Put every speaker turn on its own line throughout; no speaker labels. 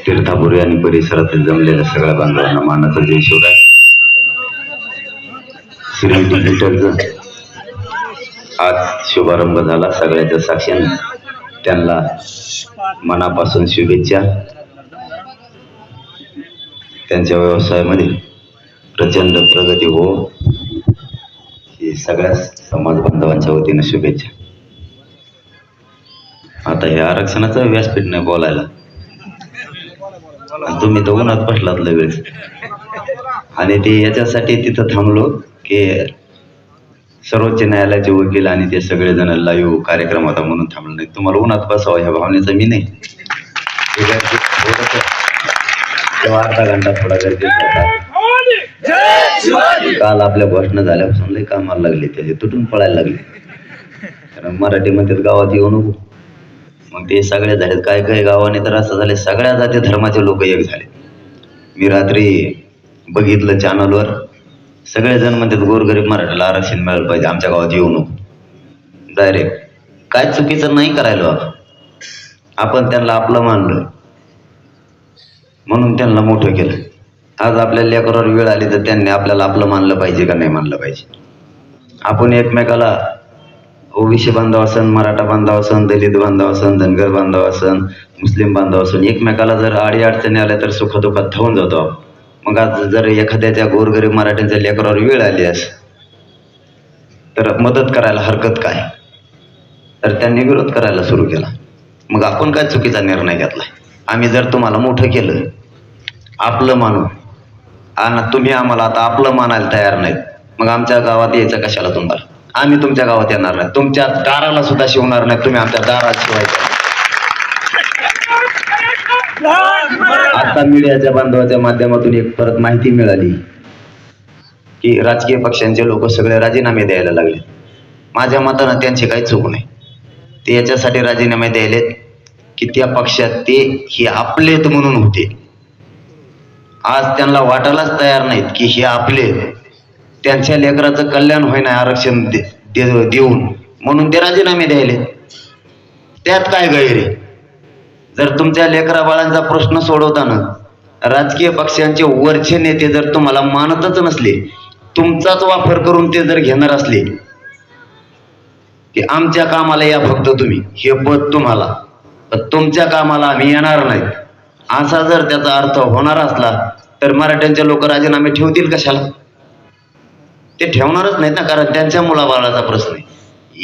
तीर्थापुरी आणि परिसरातील जमलेल्या सगळ्या बांधवांना मानाचा जय शिवराय. श्री डिजिटलचा आज शुभारंभ झाला. सगळ्याच्या साक्षीने त्यांना मनापासून शुभेच्छा. त्यांच्या व्यवसायामध्ये प्रचंड प्रगती हो. ही सगळ्या समाज बांधवांच्या वतीनं शुभेच्छा. आता हे आरक्षणाचं व्यासपीठ नाही बोलायला. तुम्ही तर उन्हात बसलात लगेच आणि ते याच्यासाठी तिथं थांबलो की सर्वोच्च न्यायालयाचे वकील आणि ते सगळेजण लाईव्ह कार्यक्रम होता म्हणून थांबलो नाही. तुम्हाला उन्हात बसावं ह्या भावनेचं मी नाही. तेव्हा अर्धा घंटा थोडा गरजेचा होता. काल आपल्या घोषणा झाल्यापासून लई कामाला लागले त्याचे तुटून पळायला लागले. कारण मराठी म्हणतात गावात येऊ नको. मग ते सगळे झाले काय काय गावाने तर असं झाले सगळ्या जाती धर्माचे लोक एक झाले. मी रात्री बघितलं चॅनलवर सगळेजण म्हणतात गोरगरीब मराठीला आरक्षण मिळालं पाहिजे आमच्या गावात येऊ नको. डायरेक्ट काय चुकीचं नाही करायला आपण आपण त्यांना आपलं मानलं. म्हणून त्यांना मोठं केलं. आज आपल्या लेकरावर वेळ आली तर त्यांनी आपल्याला आपलं मानलं पाहिजे का नाही मानलं पाहिजे? आपण एकमेकाला ओबीसी बांधव असन मराठा बांधव असन दलित बांधव असन धनगर बांधव असन मुस्लिम बांधव असन एकमेकाला जर आडी अडचणी आल्या तर सुखदुखात धावून जातो. मग आज जर एखाद्याच्या गोरगरीब मराठ्यांच्या लेकरावर वेळ आली अस तर मदत करायला हरकत काय? तर त्यांनी विरोध करायला सुरू केला. मग आपण काय चुकीचा निर्णय घेतला आम्ही जर तुम्हाला मोठं केलं आपलं मानू. आणि तुम्ही आम्हाला आता आपलं मानायला तयार नाहीत. मग आमच्या गावात यायचं कशाला तुम्हाला? आम्ही तुमच्या गावात येणार नाही. तुमच्या दाराला सुद्धा शिवणार नाही. तुम्ही आमच्या दारात शिवायचं. आता मीडियाच्या बांधवाच्या माध्यमातून एक परत माहिती मिळाली की राजकीय पक्षांचे लोक सगळे राजीनामे द्यायला लागले. माझ्या मतानं त्यांची काही चूक नाही ते याच्यासाठी राजीनामे द्यायलेत की त्या पक्षात ते हे आपलेत म्हणून होते. आज त्यांना वाटायलाच तयार नाहीत की हे आपले त्यांच्या लेकराचं कल्याण होईना आरक्षण दे- दे- देऊन. म्हणून ते राजीनामे द्यायले. त्यात काय गैर आहे? जर तुमच्या लेकरा बाळांचा प्रश्न सोडवताना राजकीय पक्षांचे वरचे नेते जर तुम्हाला मानतच नसले तुमचाच वापर करून ते जर घेणार असले की आमच्या कामाला या फक्त तुम्ही हे पद तुम्हाला. पण तुमच्या कामाला आम्ही येणार नाही. असा जर त्याचा अर्थ होणार असला तर मराठ्यांचे लोक राजीनामे ठेवतील कशाला? ते ठेवणारच नाहीत ना कारण त्यांच्या मुलाबाळाचा प्रश्न आहे.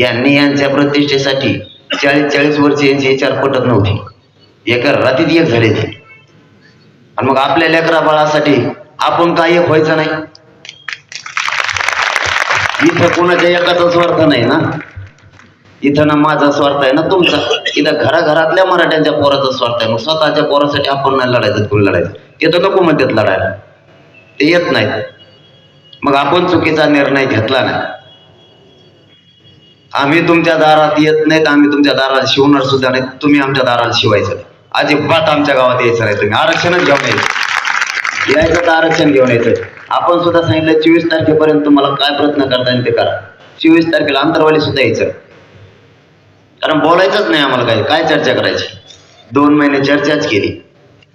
यांनी यांच्या प्रतिष्ठेसाठी चाळीस चाळीस वर्ष यांची विचार पटत नव्हती. एका रात्रीत एक झाले ते. आणि मग आपल्या लेकरा बाळासाठी आपण काय एक व्हायचं नाही. इथं कोणाच्या एकाचा स्वार्थ नाही ना. इथं ना माझा स्वार्थ आहे ना तुमचा. इथं घराघरातल्या मराठ्यांच्या पोराचा स्वार्थ आहे. मग स्वतःच्या पोरासाठी आपण नाही लढायचं कोणी लढायचं. ते तर नको म्हणतात लढायला. ते येत नाहीत. मग आपण चुकीचा निर्णय घेतला नाही. आम्ही तुमच्या दारात येत नाहीत आम्ही तुमच्या दारात शिवणार सुद्धा नाही तुम्ही आमच्या दाराला शिवायचं नाही. अजिबात आमच्या गावात यायचं नाही तुम्ही. आरक्षणच घेऊन यायचं. यायचं तर आरक्षण घेऊन यायचं. आपण सुद्धा सांगितलं चोवीस तारखेपर्यंत तुम्हाला काय प्रयत्न करता येईल ते करा. चोवीस तारखेला अंतरवाली सुद्धा यायचं. कारण बोलायचंच नाही आम्हाला काय काय चर्चा करायची? दोन महिने चर्चाच केली.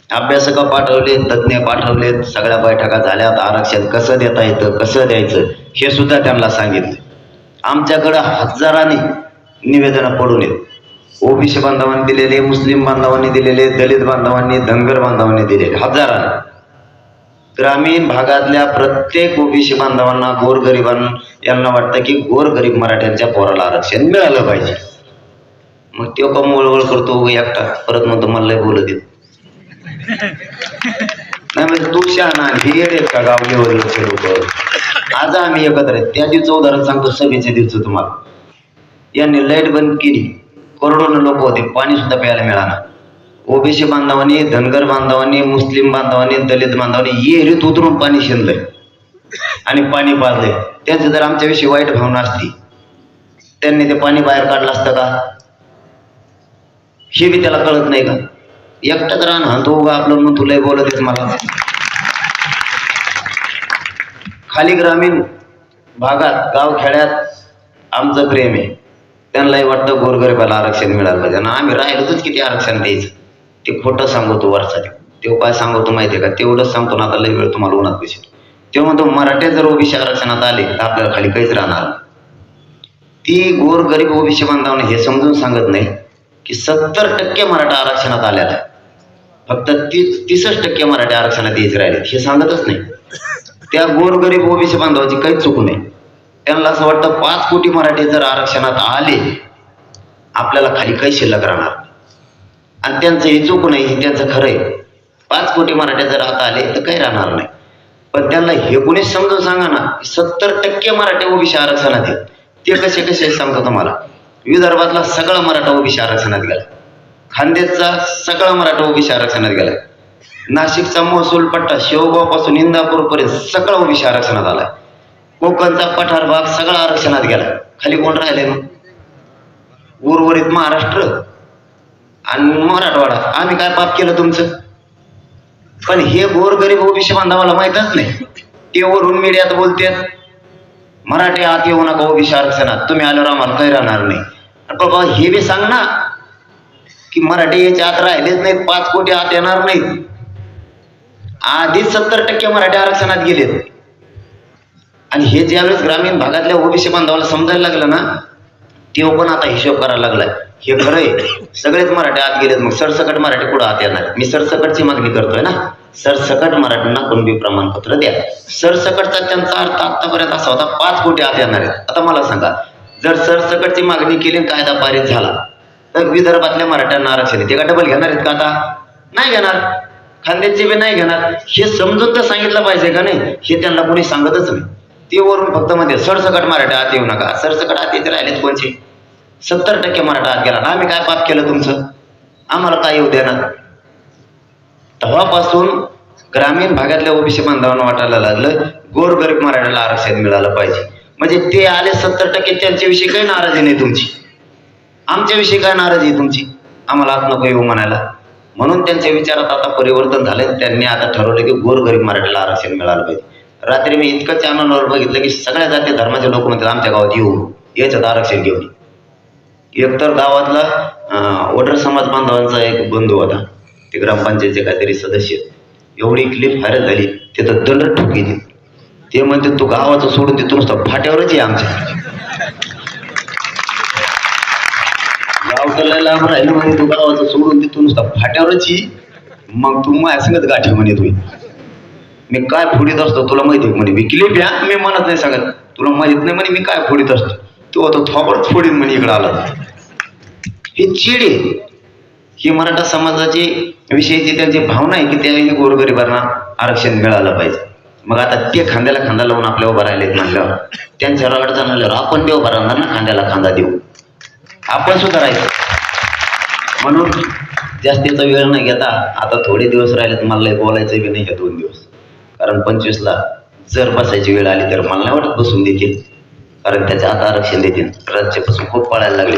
अभ्यासक पाठवले तज्ज्ञ पाठवलेत सगळ्या बैठका झाल्यात आरक्षण कसं देता येतं कसं द्यायचं हे सुद्धा त्यांना सांगितलं. आमच्याकडं हजारांनी निवेदनं पडून येत ओबीसी बांधवांनी दिलेले मुस्लिम बांधवांनी दिलेले दलित बांधवांनी धनगर बांधवांनी दिलेले हजारांनी. ग्रामीण भागातल्या प्रत्येक ओबीसी बांधवांना गोरगरिबांना यांना वाटतं की गोरगरीब मराठ्यांच्या पोराला आरक्षण मिळालं पाहिजे. मग तो का वळवळ करतो एकटा. परत म्हणतो मला बोलत येत नाही म्हणजे तू शहाणा हे का गाव लोक? आज आम्ही एकत्र आहेत. त्या दिवचं उदाहरण सांगतो सभेच्या दिवस तुम्हाला. यांनी लाइट बंद केली. करोडोनं लोक होते. पाणी सुद्धा प्यायला मिळाला ओबीसी बांधवांनी धनगर बांधवांनी मुस्लिम बांधवांनी दलित बांधवांनी येरीत उतरून पाणी शिंदलंय. आणि पाणी पाजलंय. त्यांची जर आमच्याविषयी वाईट भावना असती त्यांनी ते पाणी बाहेर काढलं असतं का? हे बी त्याला कळत नाही का? एकटाच राहणं हा तो उगा आपलं मग तुला बोलत मला. खाली ग्रामीण भागात गाव खेड्यात आमचं प्रेम आहे. त्यांनाही वाटतं गोरगरिबाला आरक्षण मिळालं पाहिजे. आणि आम्ही राहिलोच किती आरक्षण द्यायचं. ते खोटं सांगतो वरचा ते काय सांगतो माहितीये का? तेवढंच सांगतो ना आता लय वेळ तुम्हाला उन्हात पैसे तेव्हा म्हणतो मराठे जर ओबीसी आरक्षणात आले तर आपल्याला खाली काहीच राहणार ती गोरगरीब ओबीसी बांधवांना हे समजून सांगत नाही की सत्तर टक्के मराठा आरक्षणात आलेला आहे. फक्त तीस तीसच टक्के मराठी आरक्षणात यायचे राहिले हे सांगतच नाही. त्या गोरगरीब ओबीसी बांधवाची काहीच चुकू नये. त्यांना असं वाटतं पाच कोटी मराठी जर आरक्षणात आले आपल्याला खाली काही शिल्लक राहणार आणि त्यांचं हे चुकू नाही हे त्यांचं खरं आहे. पाच कोटी मराठे जर आता आले तर काही राहणार नाही. पण त्यांना हे कोणीच समजून सांगा ना सत्तर टक्के मराठी ओबीसी आरक्षणात आहेत. ते कसे कसे सांगतो तुम्हाला. विदर्भातला सगळा मराठा ओबीसी आरक्षणात गेला. खानदेशचा सगळा मराठा ओबीसी आरक्षणात गेलाय. नाशिकचा महसूल पट्टा शेवगावपासून इंदापूर पर्यंत सगळा ओबीसी आरक्षणात आलाय. कोकणचा पठार भाग सगळा आरक्षणात गेला खाली कोण राहिले मग? उर्वरित महाराष्ट्र आणि मराठवाडा. आम्ही काय पाप केलं तुमचं? पण हे गोरगरीब ओबीसी बांधवाला माहीतच नाही. ते वरून मीडियात बोलतात मराठी आत येऊ नका ओबीसी आरक्षणात. तुम्ही आल्यावर आम्हाला काही राहणार नाही. बाबा हे बी सांग ना. की मराठी याच्या आत राहिलेच नाहीत पाच कोटी आत येणार नाहीत. आधीच सत्तर टक्के मराठी आरक्षणात गेलेत. आणि हे ज्यावेळेस ग्रामीण भागातल्या ओबीसी बांधवाला समजायला लागलं ना तेव्हा पण आता हिशोब करायला लागलाय. हे खरं आहे सगळेच मराठी आत गेलेत मग सरसकट मराठी कुठं आत येणार? मी सरसकटची मागणी करतोय ना. सरसकट मराठ्यांना कुणबी प्रमाणपत्र द्या. सरसकटचा त्यांचा अर्थ आतापर्यंत असा होता पाच कोटी आत येणार आहेत. आता मला सांगा जर सरसकटची मागणी केली कायदा पारित झाला तर विदर्भातल्या मराठ्यांना आरक्षण आहे. ते का डबल घेणार आहेत का आता? नाही घेणार. खानदेशचे बी नाही घेणार. हे समजून तर सांगितलं पाहिजे का नाही? हे त्यांना कोणी सांगतच नाही. ते वरून फक्त मध्ये सरसकट मराठा आत येऊ नका. सरसकट आत येते राहिलेत कोणचे? सत्तर टक्के मराठा आत गेला. आम्ही काय पाप केलं तुमचं? आम्हाला काय येऊ देणार? तेव्हापासून ग्रामीण भागातल्या ओबीसी बांधवांना वाटायला लागलं गोरगरीब मराठ्याला आरक्षण मिळालं पाहिजे. म्हणजे ते आले सत्तर टक्के त्यांच्याविषयी काही नाराजी नाही तुमची. आमच्याविषयी काय नाराजी आहे तुमची? आम्हाला आत नको येऊ म्हणायला. म्हणून त्यांच्या विचारात आता परिवर्तन झालं त्यांनी आता ठरवलं की गोरगरीब मराठीला आरक्षण मिळालं पाहिजे. रात्री मी इतकं चॅनलवर बघितलं की सगळ्या जाती धर्माचे लोक म्हणतात आमच्या गावात येऊ. याच्यात आरक्षण घेऊन एकतर गावातला वडर समाज बांधवांचा एक बंधू होता. ते ग्रामपंचायतचे काहीतरी सदस्य. एवढी क्लिप व्हायरल झाली. तिथं दंड ठोकीली ते म्हणते तू गावाचं सोडून ते नुसतं फाट्यावरच ये आमच्या. गाव लांब राहिलं म्हणे तू गावाचं सोडून तिथून नुसता फाट्यावरच ये मग तू माझ्या गाठी म्हणे तुम्ही मी काय फोडीत असतो तुला माहिती म्हणे? मी क्लिप मी म्हणत नाही सांगत. तुला माहीत नाही म्हणे मी काय फोडीत असतो. तू आता थोबडच फोडीन म्हणे इकडं आला. हे चिडे ही मराठा समाजाची विषयीची त्यांची भावना आहे की त्याही गोरगरिबांना आरक्षण मिळालं पाहिजे. मग आता ते खांद्याला खांदा लावून आपल्या उभं राहिलेत म्हणल्यावर त्यांच्या रगडचा म्हणल्यावर आपण ते उभं राहणार ना खांद्याला खांदा देऊ आपण सुद्धा राहायचं म्हणून जास्तीचा वेळ नाही घेता आता थोडे दिवस राहिले मला बोलायचं बी नाही दोन दिवस. कारण पंचवीसला जर बसायची वेळ आली तर मला नाही वाटत बसून देतील. कारण त्याचे आता आरक्षण देतील. राज्यापासून खूप पळायला लागले.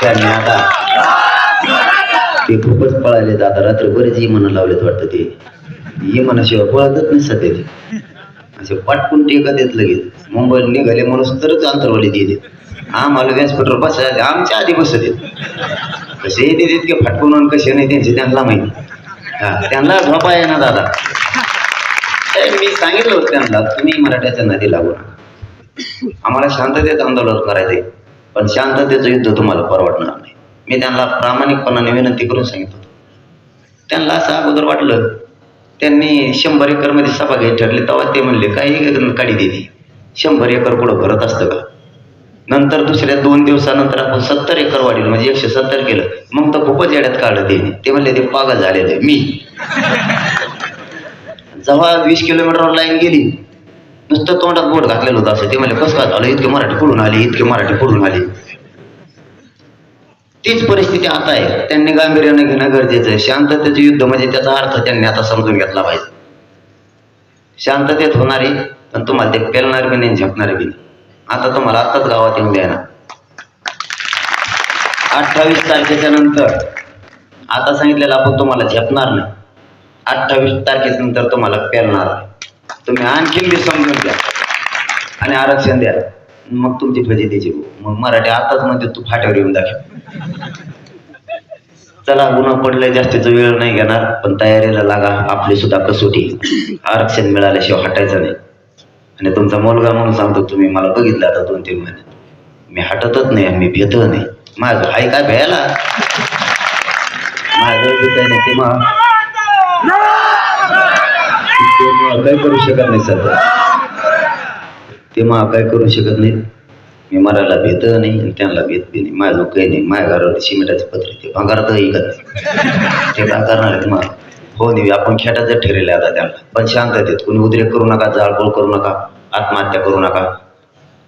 त्यांनी आता ते खूपच पळाले आता रात्र बरेच इमानं लावलेत वाटतं ते. इमानाशिवाय पळतच नाही सध्या ते. असे पाटकून टेकत येत लगेच. मुंबईला निघाले म्हणून तरच अंतरवाली देते. आम्हाला व्यासपीठावर बसायला आमच्या आधी बसत येत कसे येते तितके फाटकून आणि कसे नाही त्यांचे त्यांना माहिती. हा त्यांना झोपा आहे ना दादा मी सांगितलं होतं त्यांना तुम्ही मराठ्याच्या नदी लागू नका. आम्हाला शांततेत आंदोलन करायचंय पण शांततेचं युद्ध तुम्हाला परवडणार नाही. मी त्यांना प्रामाणिकपणाने विनंती करून सांगितलं त्यांना असं अगोदर वाटलं त्यांनी शंभर एकरमध्ये सभा घ्यायची ठरली तेव्हा ते म्हणले काही काढी दिली शंभर एकर कुठं भरत असतं का? नंतर दुसऱ्या दोन दिवसानंतर आपण सत्तर एकर वाढील म्हणजे एकशे सत्तर केलं. मग तर खूपच येड्यात काढलं ते ते म्हणले ते पागल झालेलं आहे मी. जेव्हा वीस किलोमीटरवर लाईन गेली नुसतं तोंडात बोट घातलेलं होतं असं. ते म्हणले कसं काय झालं? इतके मराठी पुढून आली इतके मराठी पुढून आली. तीच परिस्थिती आता आहे. त्यांनी गांभीर्यानं घेणं गरजेचं आहे. शांततेचं युद्ध म्हणजे त्याचा अर्थ त्यांनी आता समजून घेतला पाहिजे. शांततेत होणारी पण तुम्हाला ते पेलणार बी नाही झेपणार बी नाही. आता तुम्हाला आताच गावात येऊन द्या ना अठ्ठावीस तारखेच्या नंतर आता सांगितलेलं आपण तुम्हाला झेपणार नाही. अठ्ठावीस तारखेच्या नंतर तुम्हाला पेलणार तुम्ही आणखीन बी समजून घ्या आणि आरक्षण द्या. मग तुमची फजितीची मग मराठी आताच म्हणते तू फाट्यावर येऊन दाखव. चला गुन्हा पडलाय जास्तीचा वेळ नाही घेणार पण तयारीला लागा. आपली सुद्धा कसोटी. आरक्षण मिळाल्याशिवाय हटायचं नाही. आणि तुमचा मुलगा म्हणून सांगतो तुम्ही मला बघितलं आता दोन तीन महिन्यात मी हटतच नाही मी भेट नाही. माझं हाय काय भ्यायला माझं बी नाही ते ते करू शकत नाही सध्या. ते मग काय करू शकत नाही. मी मराला भेट नाही आणि त्यांना भेट बी नाही. माझं काही नाही. माझ्या घरावर सिमेंटाचे पत्र ते भंगारात ऐकत नाही ते काय करणार आहेत मला हो नाही आपण खेटाचं ठरले आता त्यांना पण शांत आहेत कोणी उद्रेक करू नका जाळपोळ करू नका आत्महत्या करू नका.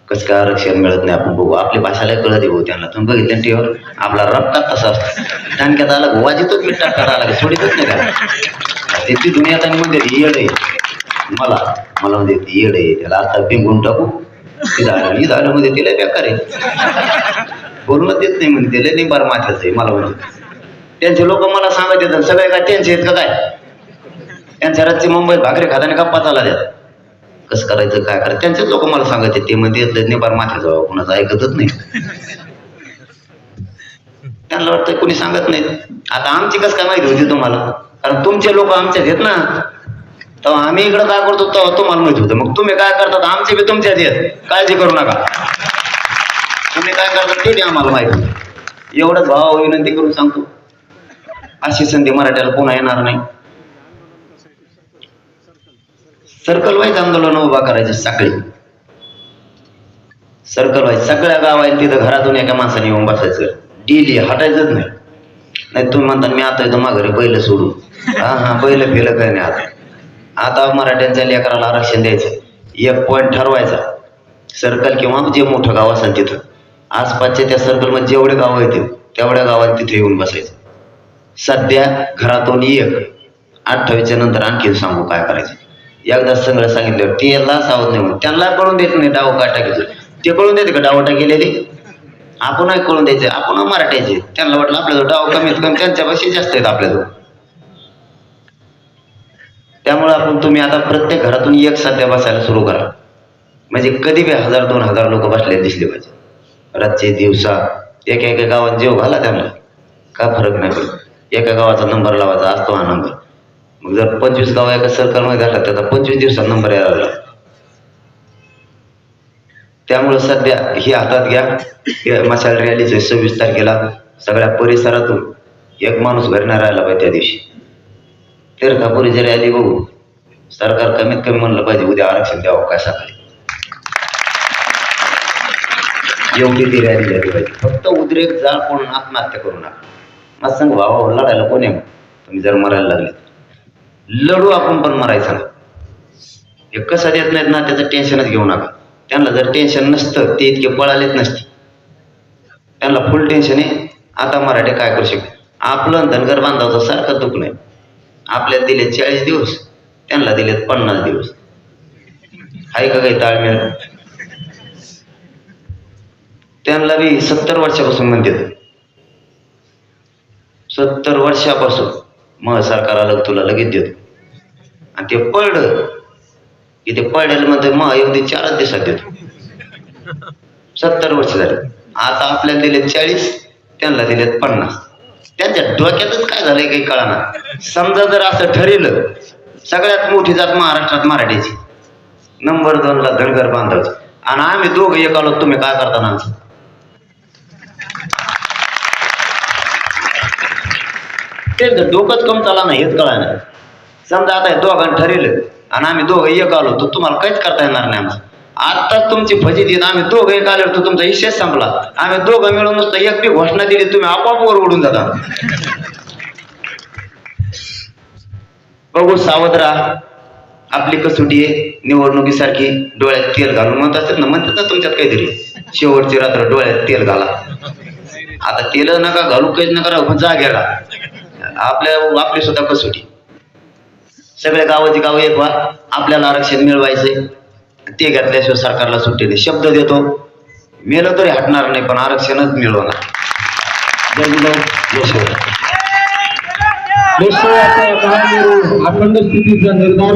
कसं काय आरक्षण मिळत नाही आपण बघू. आपली भाषाला कळत आहे भाऊ त्यांना. तुम्ही बघितलं ना टीव्हीवर आपला रक्तात तसा असतो. टांक्यात आला वाजितच मी टाकायला आला सोडितच नाही का ते ती दुनियात आणि म्हणजे येड आहे. मला मला म्हणजे ती येड आहे. त्याला आता पिंगून टाकू. ते झालं मी झालं म्हणजे तिला बेकार आहे. बोलणं देत नाही म्हणजे त्याला नाही बरं माथ्याचं आहे मला म्हणजे. त्यांचे लोक मला सांगत येतात सगळे काय त्यांचे आहेत का काय? त्यांच्या रातची मुंबईत भाकरी खाताना गप्पा चाला द्या कसं करायचं काय करायचं? त्यांचेच लोक मला सांगत आहेत ते म्हणजे निबार माथ्याचं व्हावं कोणाचं ऐकतच नाही. त्यांना वाटतं कोणी सांगत नाही. आता आमची कसं काय माहिती होती तुम्हाला? कारण तुमचे लोक आमच्यात आहेत ना. तेव्हा आम्ही इकडं काय करतो तेव्हा तुम्हाला माहिती होतं. मग तुम्ही काय करतात आमचे बी तुमच्यात आहेत. काळजी करू नका. तुम्ही काय करतात ते आम्हाला माहिती एवढंच भाव विनंती करून सांगतो. अशी संधी मराठ्याला पुन्हा येणार नाही. सर्कल वाईज आंदोलन उभा करायचे सकाळी सर्कल वाईज सगळ्या गावात आहेत तिथं घरातून एका माणसाने येऊन बसायचं. डेली हटायचंच नाही. नाही तुम्ही म्हणता मी आता येतो माघारी बैल सोडू हा हा बैल फेलं काय नाही आता. आता मराठ्यांच्या लेकराला आरक्षण द्यायचं. एक पॉईंट ठरवायचा. सर्कल किंवा जे मोठं गाव असेल तिथं. आसपासच्या त्या सर्कलमध्ये जेवढे गाव येतील तेवढ्या गावात तिथे येऊन बसायचं. सध्या घरातून एक अठ्ठावीसच्या नंतर आणखी सांगू काय करायचं. एकदा सगळं सांगितलं त्याला सावध नाही म्हणून त्यांना कळून देत नाही डाव काय टाकायचं ते कळून देते का डाव टाकेलेले आपण कळून द्यायचे आपण मराठ्याचे. त्यांना वाटलं आपल्याजवळ डाव कमीत कमी त्यांच्यापाशी जास्त आहेत आपल्याजवळ. त्यामुळे आपण तुम्ही आता प्रत्येक घरातून एक सध्या बसायला सुरू करा. म्हणजे कधी बी हजार दोन हजार लोक बसले दिसले पाहिजे. रातचे दिवसा एक एका गावात जेव घाला त्यांना. काय फरक नाही पडत? एका गावाचा नंबर लावायचा असतो हा नंबर मग जर पंचवीस गाव एका सर्कलमध्ये घातला त्याचा पंचवीस दिवसात नंबर यायला लागला. त्यामुळे सध्या ही हातात घ्या. मशाल रॅलीचे सव्वीस तारखेला सगळ्या परिसरातून एक माणूस घरी नाही राहिला पाहिजे त्या दिवशी. तीर्थापुरीची रॅली बघू. सरकार कमीत कमी म्हणलं पाहिजे उद्या आरक्षण द्यावं काय सकाळी. एवढी ती रॅली झाली पाहिजे. फक्त उद्रेक जाळ कोण आत्महत्या करू नका. आज सांग भावा हो, लढायला कोण आहे तुम्ही जर मरायला लागले लढू आपण पण मरायचं ना हे कसं देत नाहीत ना त्याचं टेन्शनच घेऊ नका. त्यांना जर टेन्शन नसतं ते इतके पळालेच नसते. त्यांना फुल टेन्शन आहे. आता मराठी काय करू शकते? आपलं धनगर बांधावचं सारखं दुःख नाही. आपल्याला दिले चाळीस दिवस त्यांना दिलेत पन्नास दिवस. आहे का काही ताळमेळ? त्यांना बी सत्तर वर्षापासून म्हणतात. सत्तर वर्षापासून मग सरकार आलं तुला लगेच देतो. आणि ते पडलं की ते पडलेलं म्हणते मग एवढी चारच दिवसात देतो. सत्तर वर्ष झाले. आता आपल्याला दिलेत चाळीस त्यांना दिलेत पन्नास. त्यांच्या डोक्यातच काय झालंय काही कळाना. समजा जर असं ठरलं सगळ्यात मोठी जात महाराष्ट्रात मराठीची. नंबर दोनला धनगर बांधवची. आणि आम्ही दोघं एक आलो तुम्ही काय करता ना डोकंच कम चाला ना हेच कळा नाही समजा आता दोघांना ठरलं आणि आम्ही दोघं एक आलो तर तुम्हाला काहीच करता येणार नाही आमचं. आत्ताच तुमची फजी देईन आम्ही दोघं एक आलो तर तुमचा हिशेच संपला. आम्ही दोघं मिळून नुसतं एक बी घोषणा दिली तुम्ही आपोआप वर उडून जाता. बघू सावध राहा आपली कसोटी आहे निवडणुकीसारखी डोळ्यात तेल घालून म्हणत असतात ना म्हणतात ना तुमच्यात काहीतरी. शेवटची रात्र डोळ्यात तेल घाला. आता तेल नका घालू काहीच नका राहू, जागे राहा आपल्या आपली सुद्धा कसोटी. सगळ्या गावाची गाव एक व्हा आपल्याला आरक्षण मिळवायचंय. ते घेतल्याशिवाय सरकारला सुट्टी नाही. शब्द देतो. मेलं तरी हटणार नाही पण आरक्षणच मिळवणार.
अखंड स्थितीचा निर्धार